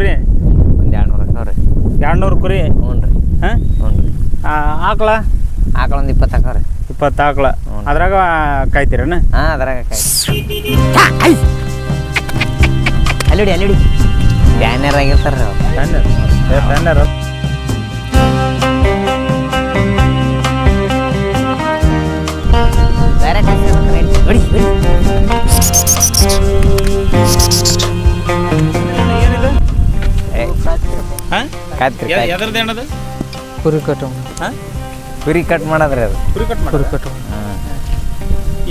ಕುರಿ? ಒಂದು ಎರಡು ನೂರು ಅಕ್ಕವ್ರಿ ಎರಡು ನೂರು ಕುರಿ? ಹ್ಞೂ ರೀ. ಹಾಂ? ಹ್ಞೂ ರೀ. ಆಕಳ? ಆಕಳ ಒಂದು ಇಪ್ಪತ್ತು ಅಕ್ಕವ್ರಿ ಇಪ್ಪತ್ತು ಆಕಳ. ಅದ್ರಾಗ ಕಾಯ್ತೀರೇನು? ಹಾಂ ಅದ್ರಾಗ ಕಾಯ್ತೀರಿ ಅಲ್ಲಿಡಿ ಅಲ್ಲಿಡಿ. ಬ್ಯಾನರ್ ಆಗಿರ್ತಾರೆ ಬ್ಯಾನರ್? ಬ್ಯಾನರ್? ಬೇರೆ ಕಾಯಿ ಹೊಡಿ ಹೊಡಿ. ಕಾತ್ರಿ ಕುರಿ ಕಟ್ಟು ಹಾಂ? ಕುರಿ ಕಟ್ ಮಾಡದ್ರಿ ಅದು. ಕುರಿ ಕಟ್ ಕುರಿ ಮಾಡಿ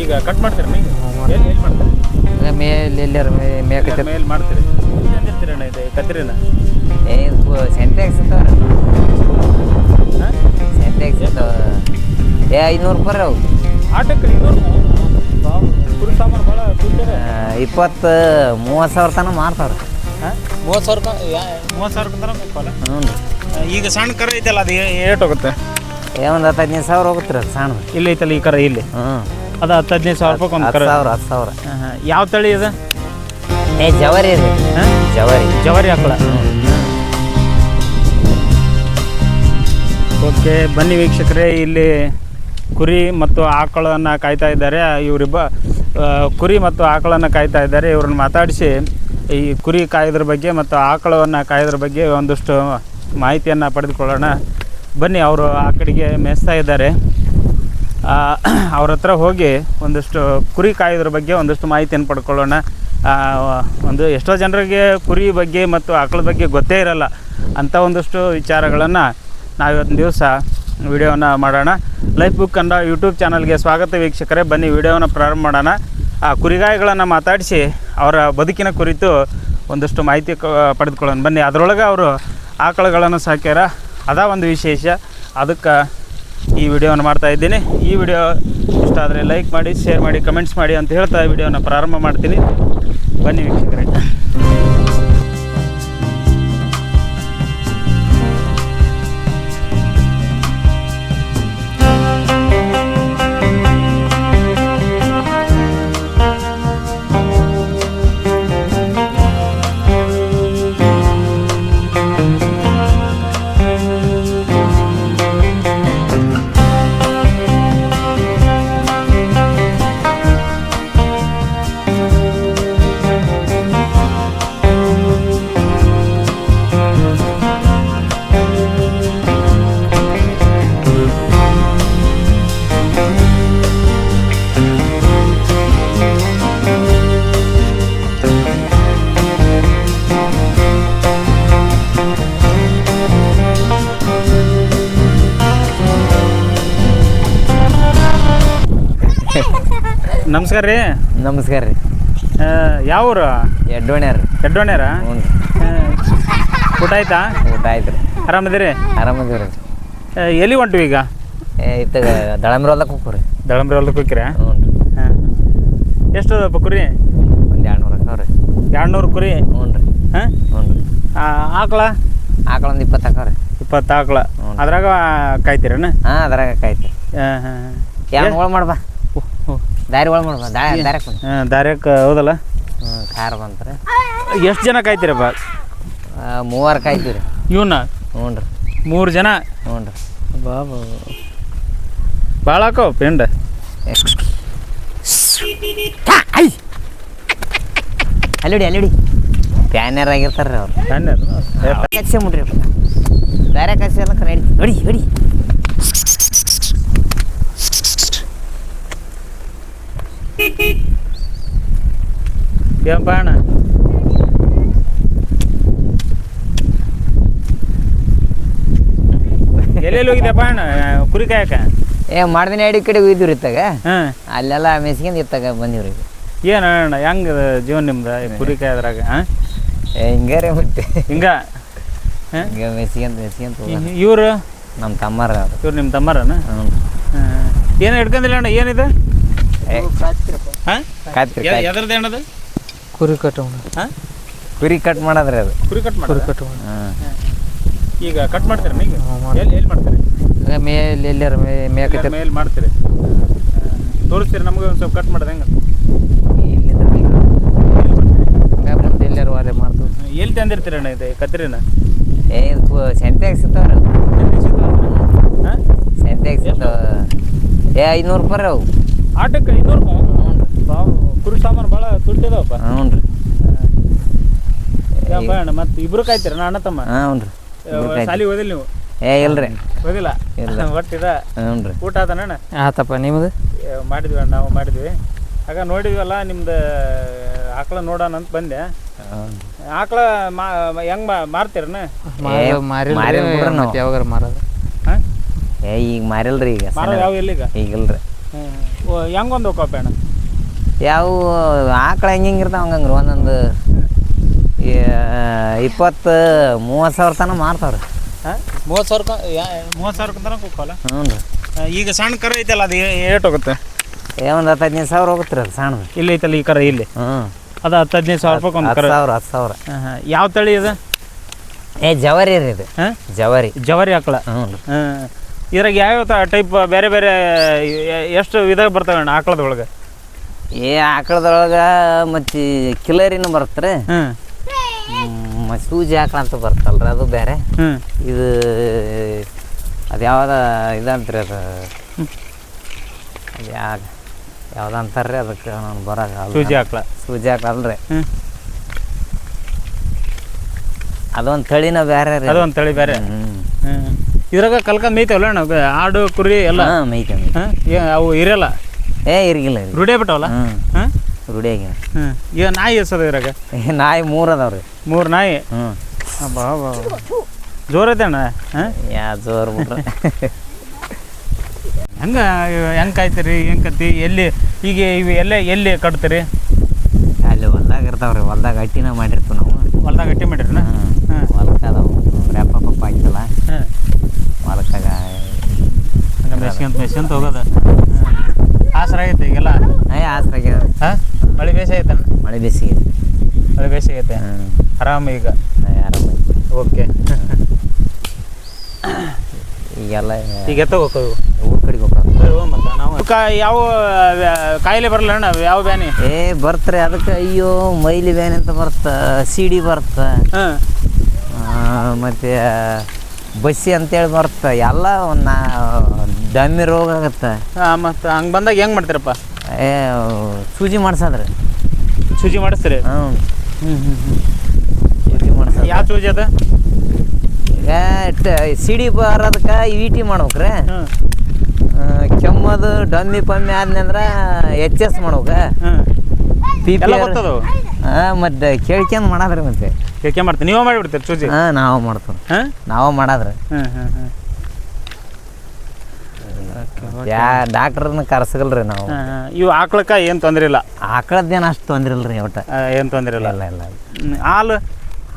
ಈಗ ಕಟ್ ಮಾಡ್ತೀರ ಎಲ್ಲಿ ಎಲ್ಲಿ ಮಾಡ್ತೀರಿ? ಮೇಲೆ ಎಲ್ಲಾರ ಮೇಕತ್ತೆ ಮೇಲೆ ಮಾಡ್ತೀರಿ. ಇದು ಕತ್ರಿನ ಏ ಸೆಂಟ್ಯಾಕ್ಸ್ ಇರ್ತಾವ್ರಿ ಹಾಂ? ಸೆಂಟ್ಯಾಕ್ಸ್ ಇರ್ತಾವ ಏ ಐನೂರು ರೂಪಾಯಿ ರೀ ಅವು. ಆಟಕ್ಕೆ ಇನ್ನೂರು ಕುರಿ ಸಾಮಾನು ಭಾಳ ಕೂತಾರೆ ಆ, ಇಪ್ಪತ್ತು ಮೂವತ್ತು ಸಾವಿರ ತನಕ ಮಾರ್ತಾವ್ರಿ. ಮೂವತ್ತು ಸಾವಿರ ಮೂವತ್ತು ಸಾವಿರ ಹ್ಞೂ. ರೀ ಈಗ ಸಣ್ಣ ಕರ ಐತಲ್ಲ ಅದು ಏಟ್ ಹೋಗುತ್ತೆ. ಏ ಒಂದು ಹತ್ತು ಹದಿನೈದು ಸಾವಿರ ಹೋಗುತ್ತೆ ಸಣ್ಣ ಅದು ಇಲ್ಲಿ ಐತಲ್ಲ ಈ ಕರ ಇಲ್ಲಿ? ಹ್ಞೂ. ಅದು ಹತ್ತು ಹದಿನೈದು ಸಾವಿರ ರೂಪಾಯಿ ಒಂದು ಹತ್ತು ಕರ. ಸಾವಿರ ಹತ್ತು ಸಾವಿರ. ಯಾವ ತಳಿ ಇದು? ಏ ಜವರಿ ರೀ. ಹಾಂ? ಜವರಿ. ಜವಾರಿ ಆಕಳ. ಓಕೆ ಬನ್ನಿ ವೀಕ್ಷಕರೇ ಇಲ್ಲಿ ಕುರಿ ಮತ್ತು ಆಕಳನ್ನು ಕಾಯ್ತಾ ಇದ್ದಾರೆ. ಇವರಿಬ್ಬ ಕುರಿ ಮತ್ತು ಆಕಳನ್ನು ಕಾಯ್ತಾ ಇದ್ದಾರೆ. ಇವ್ರನ್ನ ಮಾತಾಡಿಸಿ ಈ ಕುರಿ ಕಾಯೋದ್ರ ಬಗ್ಗೆ ಮತ್ತು ಆಕಳವನ್ನು ಕಾಯೋದ್ರ ಬಗ್ಗೆ ಒಂದಷ್ಟು ಮಾಹಿತಿಯನ್ನು ಪಡೆದುಕೊಳ್ಳೋಣ. ಬನ್ನಿ, ಅವರು ಆ ಕಡೆಗೆ ಮೇಯಿಸ್ತಾ ಇದ್ದಾರೆ. ಅವ್ರ ಹತ್ರ ಹೋಗಿ ಒಂದಷ್ಟು ಕುರಿ ಕಾಯೋದ್ರ ಬಗ್ಗೆ ಒಂದಷ್ಟು ಮಾಹಿತಿಯನ್ನು ಪಡ್ಕೊಳ್ಳೋಣ. ಒಂದು ಎಷ್ಟೋ ಜನರಿಗೆ ಕುರಿ ಬಗ್ಗೆ ಮತ್ತು ಆಕಳ ಬಗ್ಗೆ ಗೊತ್ತೇ ಇರಲ್ಲ ಅಂಥ ಒಂದಷ್ಟು ವಿಚಾರಗಳನ್ನು ನಾವಿವತ್ತು ದಿವಸ ವಿಡಿಯೋನ ಮಾಡೋಣ. ಲೈಫ್ ಬುಕ್ ಕನ್ನಡ ಯೂಟ್ಯೂಬ್ ಚಾನಲ್ಗೆ ಸ್ವಾಗತ ವೀಕ್ಷಕರೇ. ಬನ್ನಿ ವಿಡಿಯೋನ ಪ್ರಾರಂಭ ಮಾಡೋಣ. ಆ, ಕುರಿಗಾಯಿಗಳನ್ನು ಮಾತಾಡಿಸಿ ಅವರ ಬದುಕಿನ ಕುರಿತು ಒಂದಷ್ಟು ಮಾಹಿತಿ ಪಡೆದುಕೊಳ್ಳೋಣ. ಬನ್ನಿ, ಅದರೊಳಗೆ ಅವರು ಆಕಳುಗಳನ್ನು ಸಾಕ್ಯಾರ. ಅದ ಒಂದು ವಿಶೇಷ. ಅದಕ್ಕೆ ಈ ವಿಡಿಯೋವನ್ನು ಮಾಡ್ತಾ ಇದ್ದೀನಿ. ಈ ವಿಡಿಯೋ ಇಷ್ಟ ಆದರೆ ಲೈಕ್ ಮಾಡಿ, ಶೇರ್ ಮಾಡಿ, ಕಮೆಂಟ್ಸ್ ಮಾಡಿ ಅಂತ ಹೇಳ್ತಾ ವಿಡಿಯೋನ ಪ್ರಾರಂಭ ಮಾಡ್ತೀನಿ. ಬನ್ನಿ ವೀಕ್ಷಕರೇ. ನಮಸ್ಕಾರ ರೀ. ನಮಸ್ಕಾರ ರೀ. ಯಾವ ಊರು? ಎಡ್ಡೋಣ್ಯಾರ ಎಡ್ಡೋಣ್ಯಾರ ಊಟ ಆಯ್ತಾ? ಊಟ ಆಯ್ತು ರೀ. ಆರಾಮದಿರಿ ಆರಾಮದಿರಿ ಎಲ್ಲಿ ಹೊಂಟಿವಿ ಈಗ? ಇತ್ತ ದಳಂಬ್ರಿ ಹೊಲ್ದಾಗ ಹೋಗ್ರಿ ದಳಂಬ್ರಿ ಹೊಲಕ್ಕೆ ಹೋಗ್ರಿ ಹ್ಞೂ ರೀ. ಹಾಂ ಎಷ್ಟು ಅದಪ್ಪ ಕುರಿ? ಒಂದು ಎರಡು ನೂರು ಅಕ್ಕವ್ರಿ ಎರಡು ನೂರು ಕುರಿ? ಹ್ಞೂ ರೀ. ಹಾಂ? ಹ್ಞೂ ರೀ. ಆಕಳ? ಆಕಳ ಒಂದು ಇಪ್ಪತ್ತು ಹಾಕವ್ರಿ ಇಪ್ಪತ್ತು ಆಕಳ. ಅದ್ರಾಗ ಕಾಯ್ತೀರೇನು? ಹಾಂ ಅದ್ರಾಗ ಕಾಯ್ತೀರಿ ಹಾಂ ಹಾಂ. ಯಾವ ಮಾಡ್ಬಾ ದಾರಿ ಒಳಗೆ ಮಾಡ್ಬೋದು ದಾರಿ ಹಾಂ ದಾರ್ಯಕ್ಕೆ ಹೌದಲ್ಲ? ಹ್ಞೂ ಖಾರ ಬಂತ್ರಿ. ಎಷ್ಟು ಜನ ಕಾಯ್ತೀರಪ್ಪ ಮೂವರು ಕಾಯ್ತೀವಿ ರೀ ಇವನ್ನ ಹ್ಞೂ ರೀ. ಮೂರು ಜನ? ಹ್ಞೂ ರೀ. ಬಾಬಾ. ಭಾಳ ಹಾಕೋ ಪೆಂಡ. ಅಲ್ಲಿಡಿ ಅಲ್ಲಿಡಿ. ಪ್ಯಾನರ್ ಆಗಿರ್ತಾರೆ ರೀ ಅವ್ರು ಕಚ್ಚೆ ಮುಡ್ರಿ ಬೇರೆ ಕಚ್ಚೆ ಎಲ್ಲ ನಡಿ ಹೊಡಿ ಹೊಡಿ ಏನಪ್ಪ ಅಣ್ಣ ಎಲ್ಲೆಲ್ಲಿ ಹೋಗಿದ್ದೆಪ್ಪ ಅಣ್ಣ ಕುರಿ ಕಾಯಕ ಏ ಮಾಡ್ದಿನ ಎರಡು ಕಡೆ ಹೋಗಿದ್ವಿ ಇತ್ತಾಗ. ಹಾಂ. ಅಲ್ಲೆಲ್ಲ ಮೆಸ್ಕೊಂಡು ಇತ್ತಾಗ ಬಂದಿವ್ರಿ ಏನು ಅಣ್ಣ ಹೆಂಗೆ ಜೀವನ ನಿಮ್ದು ಕುರಿ ಕಾಯದ್ರಾಗ ಹಾಂ? ಏ ಹಿಂಗಾರೆ ಮತ್ತೆ. ಹಿಂಗ? ಹಿಂಗ ಮೆಸ್ಕೊಂತ ಮೆಸ್ಕೊಂತ ಇವರು? ನಮ್ಮ ತಮ್ಮರ ಇವ್ರು ನಿಮ್ಮ ತಮ್ಮರನ? ಏನು ಹಿಡ್ಕೊಂಡಿಲ್ಲ ಅಣ್ಣ ಏನಿದೆ? ಹಾಂ. ಎದ್ರದ್ದು ಏನದು? ಕುರಿ ಕಟ್ ಹಾಂ? ಕುರಿ ಕಟ್ ಮಾಡದ್ರಿ ಅದು. ಕುರಿ ಕಟ್ ಕುರಿ ಮಾಡಿ ಕಟ್ಟು ಹಾಂ. ಈಗ ಕಟ್ ಮಾಡ್ತೀರಾ ಈಗ ಮಾಡ್ತೀವಿ. ಎಲ್ಲಿ ಎಲ್ಲಿ ಮಾಡ್ತೀರಿ? ಮೇಲೆ ಎಲ್ಲಾರ ಮೇಕತ್ತೆ ಮೇಲೆ ಮಾಡ್ತೀರಿ? ತೋರಿಸ್ತೀರಿ? ನಮಗೆ ಒಂದು ಸ್ವಲ್ಪ ಕಟ್ ಮಾಡೋದು ಹೆಂಗೆ? ಇಲ್ಲಿಂದ ಮುಂದೆ ಎಲ್ಲಾರು ವಾರೆ ಮಾಡ್ತೀವಿ ಎಲ್ಲಿ ತಂದಿರ್ತೀರಣ್ಣ ಇದು ಕತ್ರಿನ ಏ ಇದು ಸೆಂತ್ಯಾಗ ಸಿಗ್ತಾವ್ರಿ ಹಾಂ? ಸೆಂತ್ಯಾಗ ಸಿಗ್ತಾವ. ಏ ಐನೂರು ರೂಪಾಯಿ ರೀ ಅವು. ಆಟಕ್ಕೆ ಐನೂರು ಬಾವು ಕುರಿ ಸಾಮಾನು ಭಾಳ ತುಟ್ಟಿದಾವಪ್ಪ. ಹ್ಞೂ ರೀ. ಯಪ್ಪ ಅಣ್ಣ ಮತ್ತೆ ಇಬ್ರು ಕಾಯ್ತೀರ? ಅಣ್ಣ ತಮ್ಮ. ಹ್ಞೂ ರೀ. ಸಾಲಿ ಓದಿಲ್ಲ ನೀವು? ಏ ಇಲ್ರಿ. ಓದಿಲ್ಲ ಇಲ್ಲ. ಒಟ್ಟಿದ ಹ್ಞೂ ರೀ. ಊಟ ಆತನಣ್ಣ ಆತಪ್ಪ ನಿಮ್ದು? ಮಾಡಿದ್ವಿ ಅಣ್ಣ ನಾವು ಮಾಡಿದ್ವಿ. ಆಗ ನೋಡಿದ್ವಲ್ಲ ನಿಮ್ದು ಆಕಳ ನೋಡೋಣ ಅಂತ ಬಂದೆ. ಆಕಳ ಮಾ ಹೆಂಗ್ ಮಾರ್ತೀರನ. ಯಾವಾಗ ಮಾರೋದು. ಹಾಂ? ಏ ಈಗ ಮಾರಿಲ್ರಿ ಈಗ ಯಾವ ಎಲ್ಲಿಗ? ಈಗ ಇಲ್ರಿ ಹೆಂಗೊಂದು ಹೋಗಪ್ಪ ಅಣ್ಣ ಯಾವ ಆಕಳ ಹೆಂಗೆ ಹೆಂಗೆ ಇರ್ತಾವ ಹಂಗಂಗ್ರಿ ಒಂದೊಂದು ಇಪ್ಪತ್ತು ಮೂವತ್ತು ಸಾವಿರ ತನಕ ಮಾರ್ತಾವ್ರಿ. ಮೂವತ್ತು ಸಾವಿರ ಮೂವತ್ತು ಸಾವಿರ ತನಕ ಹೋಗಲ್ಲ ಹ್ಞೂ ರೀ ಈಗ ಸಣ್ಣ ಕರ ಐತಲ್ಲ ಅದು ಏಟ್ ಹೋಗುತ್ತೆ. ಏ ಒಂದು ಹತ್ತು ಹದಿನೈದು ಸಾವಿರ ಹೋಗುತ್ತೆ ರೀ ಅದು ಸಣ್ಣ ಇಲ್ಲಿ ಐತಲ್ಲ ಈ ಕರ ಇಲ್ಲಿ? ಹ್ಞೂ. ಅದು ಹತ್ತು ಹದಿನೈದು ಸಾವಿರ ರೂಪಾಯಿ ಒಂದು ಕರ. ಸಾವಿರ ಹತ್ತು ಸಾವಿರ. ಹಾಂ ಯಾವ ತಳಿ ಇದು? ಏ ಜವಾರಿ ರೀ ಇದು. ಹಾಂ? ಜವಾರಿ. ಜವಾರಿ ಆಕಳ ಹ್ಞೂ ರೀ ಹಾಂ. ಇದ್ರಾಗ ಯಾವ್ಯಾವ ಟೈಪ್ ಬೇರೆ ಬೇರೆ ಎಷ್ಟು ವಿಧ ಬರ್ತವೆ ಅಣ್ಣ ಆಕಳದೊಳಗೆ? ಏ ಆಕಳದೊಳಗೆ ಮತ್ತು ಕಿಲರಿನೂ ಬರ್ತಾರೆ ಸೂಜಿ ಆಕಳ ಅಂತ ಬರ್ತಲ್ರಿ ಅದು ಬೇರೆ. ಇದು ಅದು ಯಾವ್ದು ಇದಂತ್ರಿ ಅದು? ಅದು ಯಾವ ಯಾವ್ದು ಅಂತಾರ್ರಿ ಅದಕ್ಕೆ ನಾನು ಬರೋಲ್ಲ ಸೂಜಿ ಆಕಳ. ಸೂಜಿ ಆಕಳ ಅಲ್ರಿ. ಅದೊಂದು ತಳಿನ ಬೇರೆ ರೀ. ಅದೊಂದು ತಳಿ ಬೇರೆ. ಹ್ಞೂ ಇದ್ರಾಗ ಕಲ್ಕ ಮೇಯ್ತಾವಲ್ಲ ಅಣ್ಣ? ಆಡು ಕುರಿ ಎಲ್ಲ? ಹಾಂ ಹಾಂ? ಅವು ಇರಲ್ಲ? ಏ ಇರ್ಗಿಲ್ಲ ರುಡಿ ರೂಢೇ ಬಿಟ್ಟವಲ್ಲ ಹ್ಮ್. ಹಾಂ? ರೂಢಿಯಾಗಿ ಹ್ಞೂ ಈಗ ನಾಯಿ ಎಸದ ಇದ್ರಾಗ? ನಾಯಿ ಮೂರು ಅದಾವ ರೀ. ಮೂರು ನಾಯಿ? ಹ್ಞೂ ಬಾ ಬಾ ಜೋರೈತೆ ಅಣ್ಣ? ಹಾಂ? ಯಾ ಜೋರು ಬಿಟ್ರೆ ಹೆಂಗೆ ಹೆಂಗೆ ಕಾಯ್ತೀರಿ? ಹೆಂಗೆ ಕತ್ತಿ? ಎಲ್ಲಿ ಈಗ ಇವು ಎಲ್ಲೇ ಎಲ್ಲಿ ಕಟ್ತೀರಿ? ಇರ್ತಾವ ರೀ ಹೊಲ್ದಾಗ ಅಟ್ಟಿನ ಮಾಡಿರ್ತೀವಿ ನಾವು. ಹೊಲ್ದಾಗ ಗಟ್ಟಿ ಮಾಡಿರಿ ಹಾಂ. ಹೊಲಕ್ಕೆ ಅದಾವು ರ್ಯಾಪ ಪಪ್ಪ ಹಾಕಿಲ್ಲ. ಹಾಂ. ಹೊಲಕ್ಕಾಗ ಮೆಸ್ಕೊಂತ ಮೆಸ್ಕೊಂತ ಹೋಗೋದು? ಆಸರ ಆಗೈತೆ ಈಗೆಲ್ಲ? ಏ ಆಸರಾಗ್ಯದ ಹಾಂ? ಮಳೆ ಬೇಸಿ ಐತೆ ಮಳೆ ಬೇಸಿಗೆ ಮಳೆ ಬೇಸಿ ಐತೆ ಆರಾಮ ಈಗ? ಆರಾಮ ಓಕೆ. ಈಗೆಲ್ಲ ಈಗ ಎತ್ತ ಹೋಗೋದು ಊರ್ ಕಡೆಗೆ ಹೋಗ್ತಾವ ಮತ್ತು ನಾವು ಕಾ- ಯಾವ ಕಾಯಿಲೆ ಬರಲ್ಲ ಅಣ್ಣ ಯಾವ ಬ್ಯಾನಿ? ಏ ಬರ್ತ್ರಿ ಅದಕ್ಕೆ ಅಯ್ಯೋ ಮೈಲಿ ಬ್ಯಾನಿ ಅಂತ ಬರ್ತ ಸಿಡಿ ಬರ್ತ. ಮತ್ತೆ ಬಸ್ಸಿ ಅಂತೇಳಿ ಬರ್ತ. ಎಲ್ಲ ಒಂದು ದಮ್ಮಿ ರೋಗ ಆಗತ್ತೆ. ಮತ್ತು ಹಂಗೆ ಬಂದಾಗ ಹೆಂಗೆ ಮಾಡ್ತೀರಪ್ಪ? ಏ ಸೂಜಿ ಮಾಡ್ಸದ್ರಿ. ಸೂಜಿ ಮಾಡಿಸ್ತೀರಿ? ಹ್ಞೂ ಹ್ಞೂ ಹ್ಞೂ ಹ್ಞೂ ಸೂಜಿ ಯಾವ ಸೂಜಿ ಅದ? ಸಿಡಿ ಬರೋದಕ್ಕೆ ಇ ಟಿ ಮಾಡ್ಬೇಕ್ರಿ. ಕೆಮ್ಮದು ಡಮ್ಮಿ ಪಮ್ಮಿ ಆದ್ನಂದ್ರ ಎಚ್ ಎಸ್ ಮಾಡ್ಬೇಕ. ಪಿ ಪಿ ಎಲ್ಲ ಗೊತ್ತದು ಹಾಂ ಮತ್ತೆ ಕೇಳ್ಕೊಂಡ್ ಮಾಡದ್ರಿ ಮತ್ತೆ. ಕೇಳ್ಕೊಂಡ್ ಮಾಡ್ತೀನಿ ನೀವೇ ಮಾಡಿಬಿಡ್ತೀರಿ ಚೂಜಿ? ಹಾಂ ನಾವು ಮಾಡ್ತೀವಿ. ಹಾಂ? ನಾವು ಮಾಡದ್ರಿ. ಯಾ ಡಾಕ್ಟ್ರನ್ನ ಕರ್ಸಗಲ್ರಿ ನಾವು. ಇವು ಆಕಳಕ್ಕೆ ಏನು ತೊಂದರೆ ಇಲ್ಲ? ಆಕಳದ್ದೇನು ಅಷ್ಟು ತೊಂದ್ರೆ ಇಲ್ರಿ ಒಟ್ಟ. ಏನು ತೊಂದರೆ ಇಲ್ಲ? ಇಲ್ಲ ಇಲ್ಲ ಹಾಲು?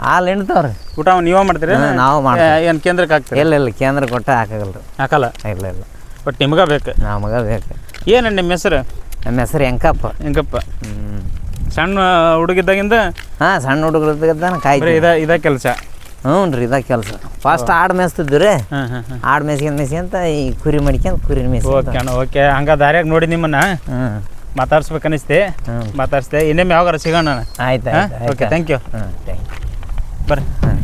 ಹಾಲು ಹಿಂಡ್ತಾವ್ರಿ. ಊಟ ನೀವೇ ಮಾಡ್ತೀರಿ ನಾವು ಮಾಡ್ತೀವಿ. ಏನು ಕೇಂದ್ರಕ್ಕೆ ಹಾಕ್ತೀರಿ? ಇಲ್ಲ ಇಲ್ಲ ಕೇಂದ್ರ ಕೊಟ್ಟ ಹಾಕಗಲ್ರಿ. ಹಾಕಲ್ಲ? ಇಲ್ಲ ಇಲ್ಲ. ಬಟ್ ನಿಮ್ಗೆ ಬೇಕು? ನಮಗೆ ಬೇಕು. ಏನು ನಿಮ್ಮ ಹೆಸರು? ನಮ್ಮ ಹೆಸರು ಎಂಕಪ್ಪ. ಹೆಂಗಪ್ಪ ಹ್ಞೂ ಸಣ್ಣ ಹುಡುಗಿದ್ದಾಗಿಂದ? ಹಾಂ ಸಣ್ಣ ಹುಡುಗರದ್ದಾನ ಕಾಯಿ ಇದ ಇದ ಕೆಲಸ. ಹ್ಞೂ ರೀ ಇದ ಕೆಲಸ. ಫಸ್ಟ್ ಆಡು ಮೇಯಿಸ್ತಿದ್ವಿ ರೀ. ಹಾಂ ಹಾಂ ಹಾಂ. ಆಡು ಮೇಯ್ಸ್ಕೊಂಡ್ ಮೇಯ್ಸ್ಕೊಂತ ಈ ಕುರಿ ಮಡಿಕೊಂಡು ಕುರಿ ಮೇಯ್ಸ್ಕೊಂತ ಓಕೆ ಅಣ್ಣ ಓಕೆ. ಹಂಗ ದಾರ್ಯಾಗ ನೋಡಿ ನಿಮ್ಮನ್ನ. ಮಾತಾಡ್ಸ್ಬೇಕು ಅನಿಸ್ತಿ ಹ್ಞೂ. ಮಾತಾಡ್ಸ್ದೆ. ಇನ್ನೊಮ್ಮೆ ಯಾವಾಗಾರ ಸಿಗೋಣ ಆಯ್ತು ಓಕೆ ಥ್ಯಾಂಕ್ ಯು ಹ್ಞೂ ಥ್ಯಾಂಕ್ ಯು ಬರ್ರಿ. ಹಾಂ